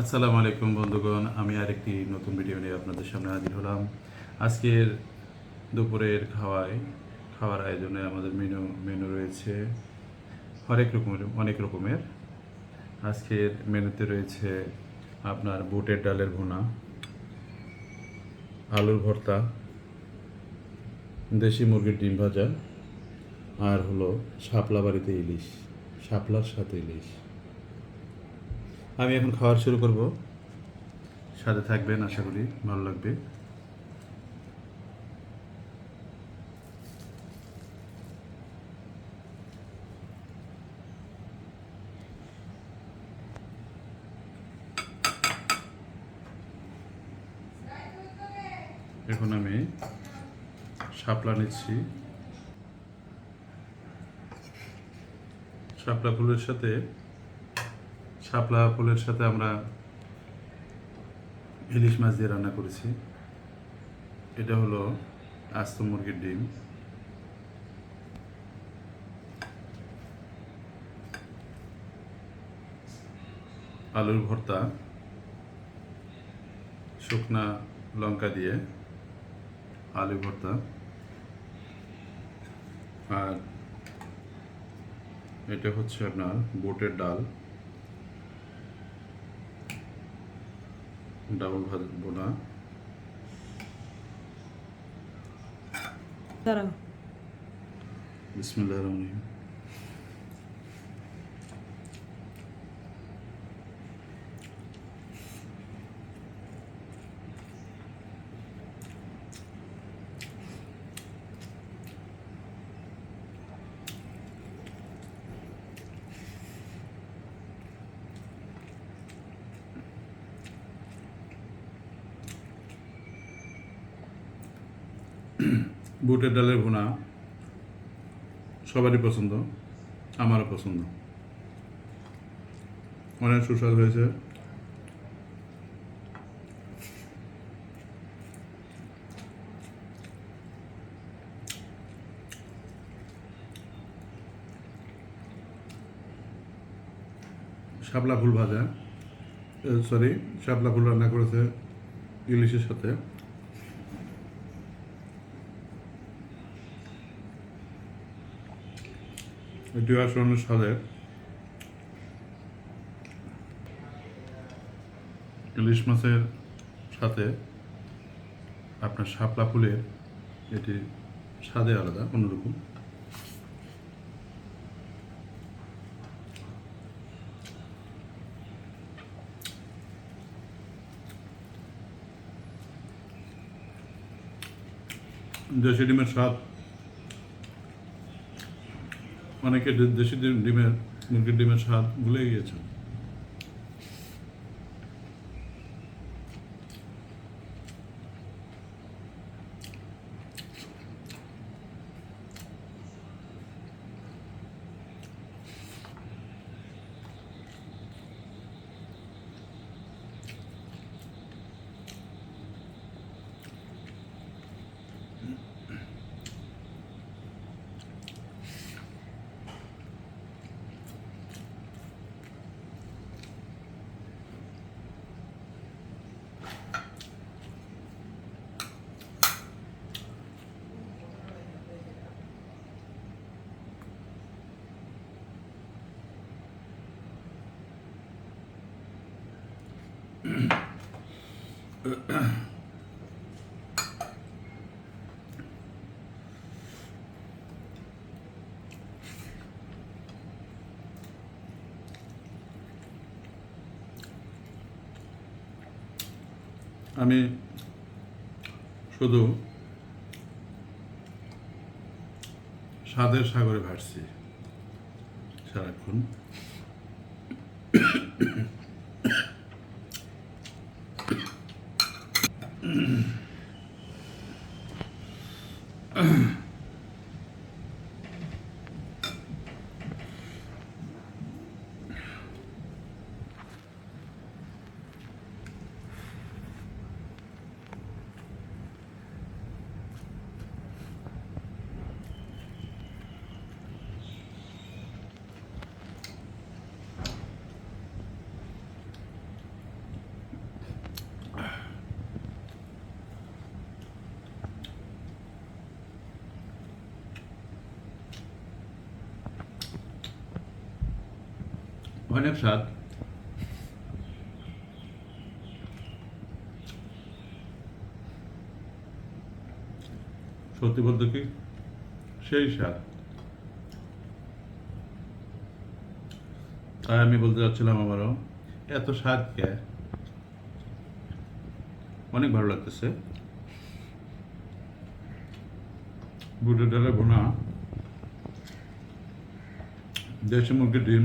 আসসালামু আলাইকুম বন্ধুগণ, আমি আরেকটি নতুন ভিডিও নিয়ে আপনাদের সামনে হাজির হলাম। আজকের দুপুরের খাওয়ায়, খাওয়ার আয়োজনে আমাদের মেনু মেনু রয়েছে হরেক রকমের, অনেক রকমের। আজকের মেনুতে রয়েছে আপনার বুটের ডালের ভুনা, আলুর ভর্তা, দেশি মুরগির ডিম ভাজা, আর হলো শাপলা বাড়িতে ইলিশ, শাপলার সাথে ইলিশ। আমি এখন খাওয়ার শুরু করব। সাথে থাকবেন, আশা করি ভালো লাগবে। এখন আমি শাপলা নিচ্ছি। শাপলা ফুলের সাথে শাপলা ফুলের সাথে আমরা ইলিশ মাছ দিয়ে রান্না করেছি। এটা হলো আস্ত মুরগির ডিম। আলুর ভর্তা, শুকনা লঙ্কা দিয়ে আলু ভর্তা, আর এটা হচ্ছে আপনার বুটের ডাল। ডাবল ভাজবো না দাঁড়াও বিসমিল্লাহ রহমান রহিম। বুটের ডালের ভুনা সবারই পছন্দ, আমারও পছন্দ। অনেক সুস্বাদু হয়েছে। শাপলা ফুল ভাজা সরি শাপলা ফুল রান্না করেছে ইলিশের সাথে। এটি আসলে স্বাদের ইলিশ মাছের সাথে আপনার শাপলা ফুলের এটি স্বাদে আলাদা, অন্যরকম। দেশি ডিমের স্বাদ অনেকে দেশি ডিম- ডিমের মুরগির ডিমের স্বাদ ভুলে গিয়েছে আমি শুধু স্বাদের সাগরে ভাসছি সারাক্ষণ। অনেক স্বাদ সত্যি বলতে কি? সেই স্বাদ তাই আমি বলতে চাচ্ছিলাম আমারও, এত স্বাদ কে অনেক ভালো লাগতেছে। বুটের ডালে ভোনা। দেশি মুরগির ডিম।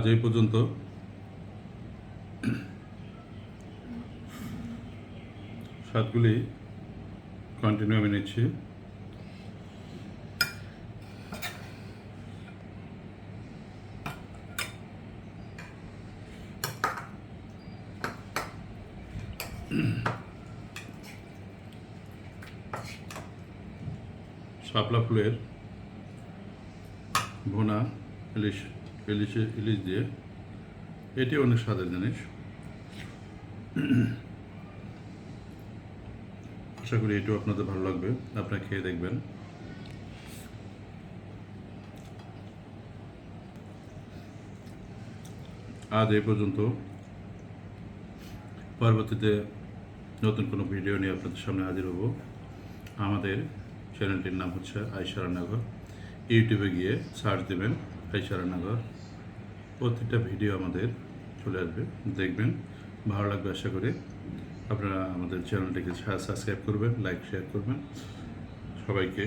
আজ এই পর্যন্ত। স্বাদগুলি কন্টিনিউ আমি নিচ্ছি। শাপলা ফুলের ভোনা ইলিশ। ইলিশে ইলিশ দিয়ে। এটি অনেক স্বাদের জিনিস। আশা করি এটিও আপনাদের ভালো লাগবে। আপনারা খেয়ে দেখবেন। আজ এই পর্যন্ত। পরবর্তীতে নতুন কোনো ভিডিও নিয়ে আপনাদের সামনে হাজির হব। আমাদের চ্যানেলটির নাম হচ্ছে আয়সা ইউটিউবে গিয়ে সার্চ দেবেন। আয়সা রান্নাঘর ভিডিও আমাদের চলে আসবে। দেখবেন, ভালো লাগবে আশা করি। আপনারা আমাদের চ্যানেলটিকে সাবস্ক্রাইব করবেন, লাইক, শেয়ার করবেন। সবাইকে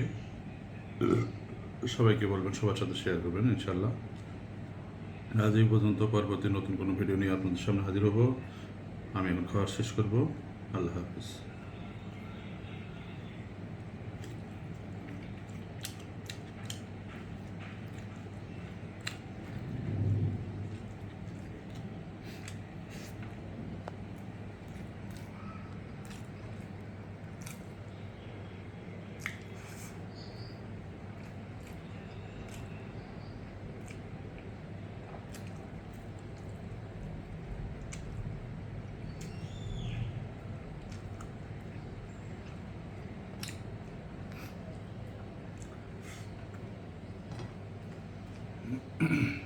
সবাইকে বলবেন, সবার সাথে শেয়ার করবেন ইনশাল্লাহ আজ এই পর্যন্ত, পরবর্তী নতুন কোনো ভিডিও নিয়ে আপনাদের সামনে হাজির হব। আমি এখন খাওয়া শেষ করব। আল্লাহ হাফিজ। mm